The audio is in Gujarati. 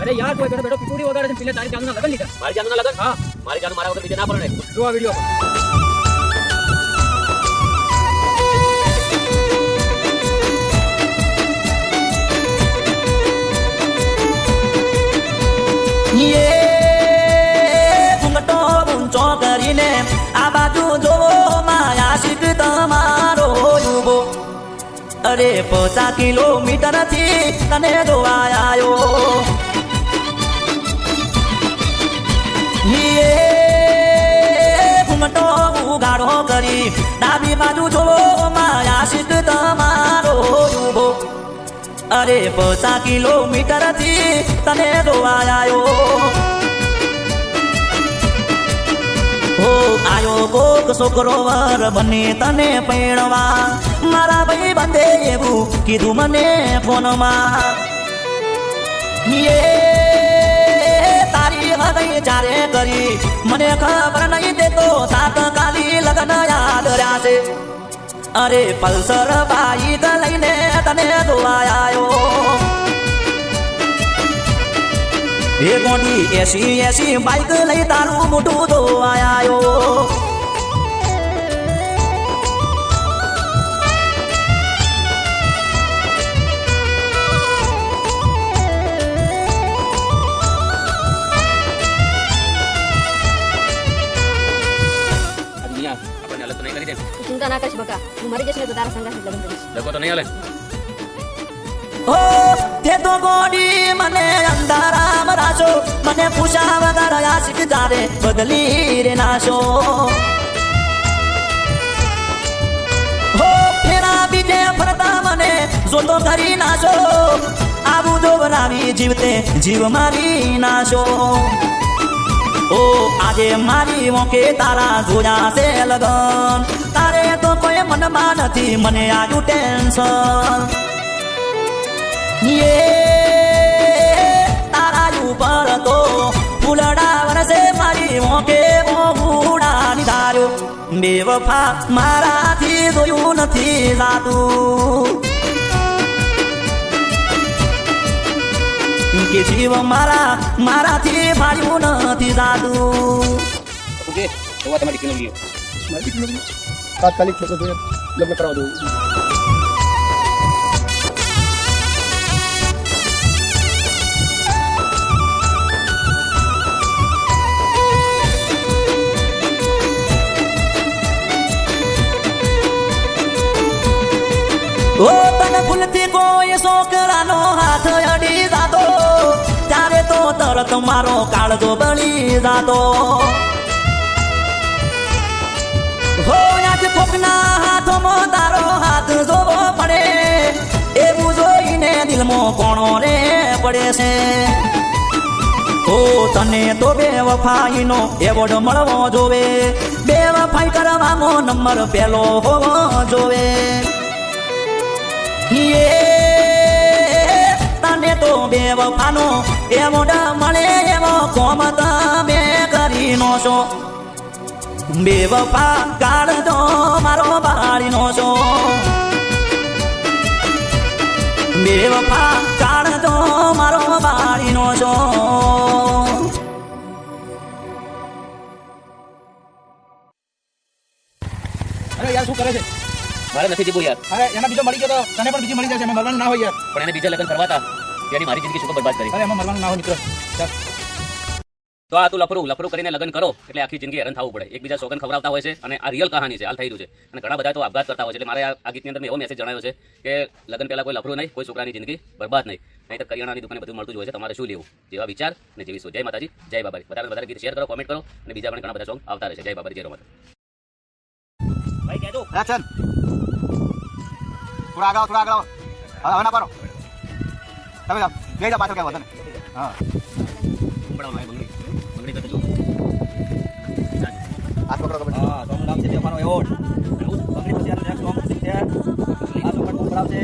અરે યાર, કોઈ બેઠો બેઠો પીપુડી વગાડે છે પેલે તારી જાનના લગન લીધા. મારી જાનના લગન? હા, મારી જાન મારા વગર બીજે ના પડે જો આ વીડિયો યે અરે પચાસ કિલોમીટરથી તને જોવા આવ્યો યે ઘૂંઘટો ઉગાડો કરી. ડાબી બાજુ જોવો માયા શીખ તમારો ઊભો અરે પચાસ કિલોમીટરથી તને જોવા આવ્યો આયો કોક છોકરો વર બને તને પૈણવા. મારા ભાઈ બંધે એવું કીધું મને ફોનમાં. યે તારી હૃદય ચારે કરી, મને ખબર નહીં દેતો સાત કાલી લગ્ન યાદ રહ્યા અરે પલ્સર બાઈક લઈને તને જોવા આવ્યો એ ગોંડી, એસી એસી બાઈક લઈ તારું મોટું જોવા ના કરીશ બકા હું મરી જઈશ ને તો તારા સંગાથ લગ્ન કરીશ લગો તો નહીં હાલે ઓ તે તો ગોડી મને અંધારામાં રાશો મને પૂછા વગર આશિક બદલી રે નાશો હો ફેરા બીજે ફરતા મને જોતો કરી નાશો આવું જો બનાવી જીવતે જીવ મારી નાશો ઓ, આજે મારી મોકે તારા જોયા છે લગન. તારે તો કોઈ મનમાં નથી, મને આજુ ટેન્શન. તારા ઉપર તો ફૂલડા વરસે મારી મોકે મોડા નિધાર્યો. બેવફા મારાથી જોયું નથી જાતું. કે જીવ મારા ફાડ્યું જાતું ઓકે તો આ તમારી કિલો લીયો તાત્કાલિક જોઈએ લગ્ન કરાવ દઉં ઓ તને ભૂલથી કોઈ છોકરાનો હાથ તરત મારો કાળજો બળી જાતો. એવું જોઈને કોણો રે પડે છે. ઓ તને તો બે વફાઈનો એવોર્ડ મળવો જોવે. બે વફાઈ કરવાનો નંબર પેલો હોવો જોવે. તો બે વફાનો એવોર્ડ મળે એવો કોમ તમે કરી નો છો. બે વફા કાઢજો મારો બાળીનો છો. બે વફા કાઢજો મારો બાળીનો છો. અરે યાર શું કરે છે? મારે નથી જીવું યાર. અરે એના બીજો મળી ગયો તો તને પણ બીજી મળી જશે મેં મરવાનું ના હોય યાર. પણ એને બીજા લગ્ન કરવા હતા તેની મારી જિંદગી શું બરબાદ કરી. અરે એમાં મરવાનું ના હોય મિત્ર. તો આ તું લફરું લફરું કરીને લગ્ન કરો એટલે આખી જિંદગી હેરાન થવું પડે. એકબીજા સોગન ખવડાવતા હોય છે અને આ રિયલ કહાની છે હાલ થઈ રહ્યું છે. અને ઘણા બધા તો આપઘાત કરતા હોય છે. એટલે મારે આ ગીતની અંદર મેં એવો મેસેજ જણાવ્યો છે કે લગ્ન પહેલાં કોઈ લફરું નહીં કોઈ છોકરાની જિંદગી બરબાદ નહીં. નહીં તો કરિયાણાની દુકાને બધું મળતું જ હોય છે. તમારે શું લેવું? જેવા વિચાર અને જેવી સોચ જય માતાજી. જય બાબારી. વધારે વધારે ગીત શેર કરો કોમેન્ટ કરો અને બીજા પણ ઘણા બધા સોંગ આવતા રહેશે. જય બાબારી જય રોમત ભાઈ થોડા આગળ થોડા આગળ હવે ના પાડો. તમે. બે જાઓ પાછળ કહેવાય ને? હા. સંભળાવો ભાઈ બંગડી. બંગડી કરતો જો. હાથ પકડો તો હા તો નામ છે દેવાનો એવોર્ડ. બંગડી પછી આ સોંગ છે. આ સોંગ પકડાવશે